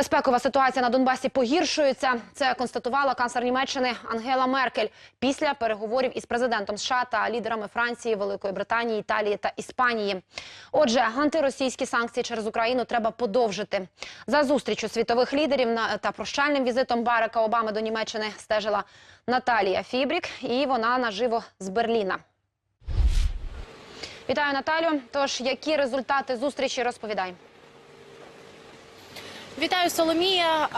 Безпекова ситуація на Донбасі погіршується. Це констатувала канцлер Німеччини Ангела Меркель після переговорів із президентом США та лідерами Франції, Великої Британії, Італії та Іспанії. Отже, антиросійські санкції через Україну треба подовжити. За зустрічю світових лідерів та прощальним візитом Барака Обами до Німеччини стежила Наталія Фібрік, і вона наживо з Берліна. Вітаю, Наталю. Тож, які результати зустрічі розповідай? Вітаю, Соломія.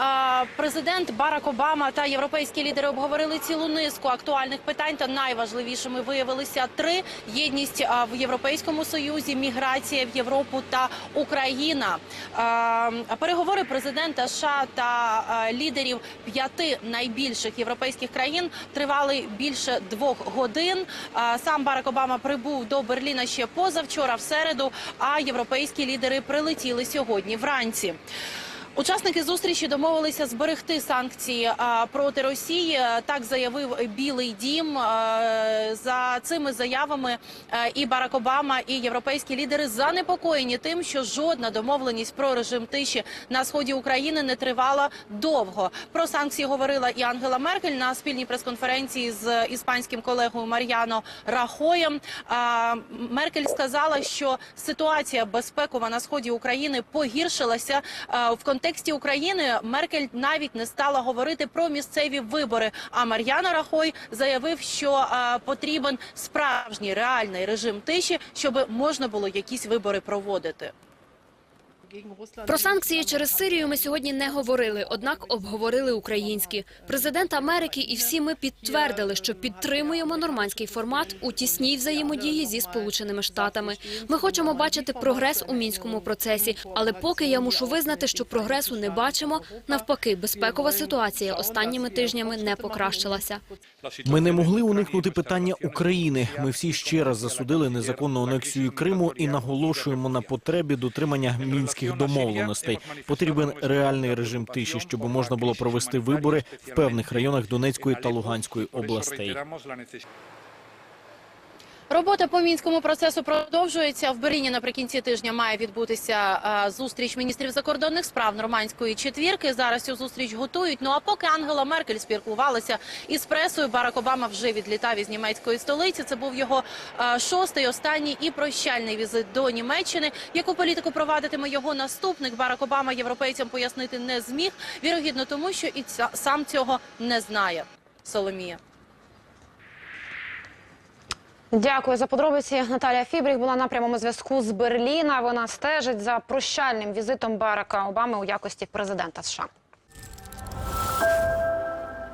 Президент Барак Обама та європейські лідери обговорили цілу низку актуальних питань. Та найважливішими виявилися три: єдність в Європейському Союзі, міграція в Європу та Україна. Переговори президента США та лідерів п'яти найбільших європейських країн тривали більше двох годин. Сам Барак Обама прибув до Берліна ще позавчора, в середу. А європейські лідери прилетіли сьогодні вранці. Учасники зустрічі домовилися зберегти санкції проти Росії. Так заявив Білий Дім. За цими заявами і Барак Обама, і європейські лідери занепокоєні тим, що жодна домовленість про режим тиші на сході України не тривала довго. Про санкції говорила і Ангела Меркель на спільній прес-конференції з іспанським колегою Мар'яно Рахоєм. Меркель сказала, що ситуація безпекова на сході України погіршилася в контексті України. Меркель навіть не стала говорити про місцеві вибори. А Мар'яна Рахой заявив, що е, потрібен справжній реальний режим тиші, щоб можна було якісь вибори проводити. Про санкції через Сирію ми сьогодні не говорили, однак обговорили українські. Президент Америки і всі ми підтвердили, що підтримуємо нормандський формат у тісній взаємодії зі Сполученими Штатами. Ми хочемо бачити прогрес у мінському процесі, але поки я мушу визнати, що прогресу не бачимо. Навпаки, безпекова ситуація останніми тижнями не покращилася. Ми не могли уникнути питання України. Ми всі ще раз засудили незаконну анексію Криму і наголошуємо на потребі дотримання мінських домовленостей. Потрібен реальний режим тиші, щоб можна було провести вибори в певних районах Донецької та Луганської областей. Робота по мінському процесу продовжується. В Берліні наприкінці тижня має відбутися е, зустріч міністрів закордонних справ нормандської четвірки. Зараз цю зустріч готують. Ну а поки Ангела Меркель спілкувалася із пресою, Барак Обама вже відлітав із німецької столиці. Це був його е, шостий, останній і прощальний візит до Німеччини. Яку політику провадитиме його наступник? Барак Обама європейцям пояснити не зміг. Вірогідно, тому що і ця- сам цього не знає. Соломія. Дякую за подробиці. Наталія Фібріх була на прямому зв'язку з Берліна. Вона стежить за прощальним візитом Барака Обами у якості президента США.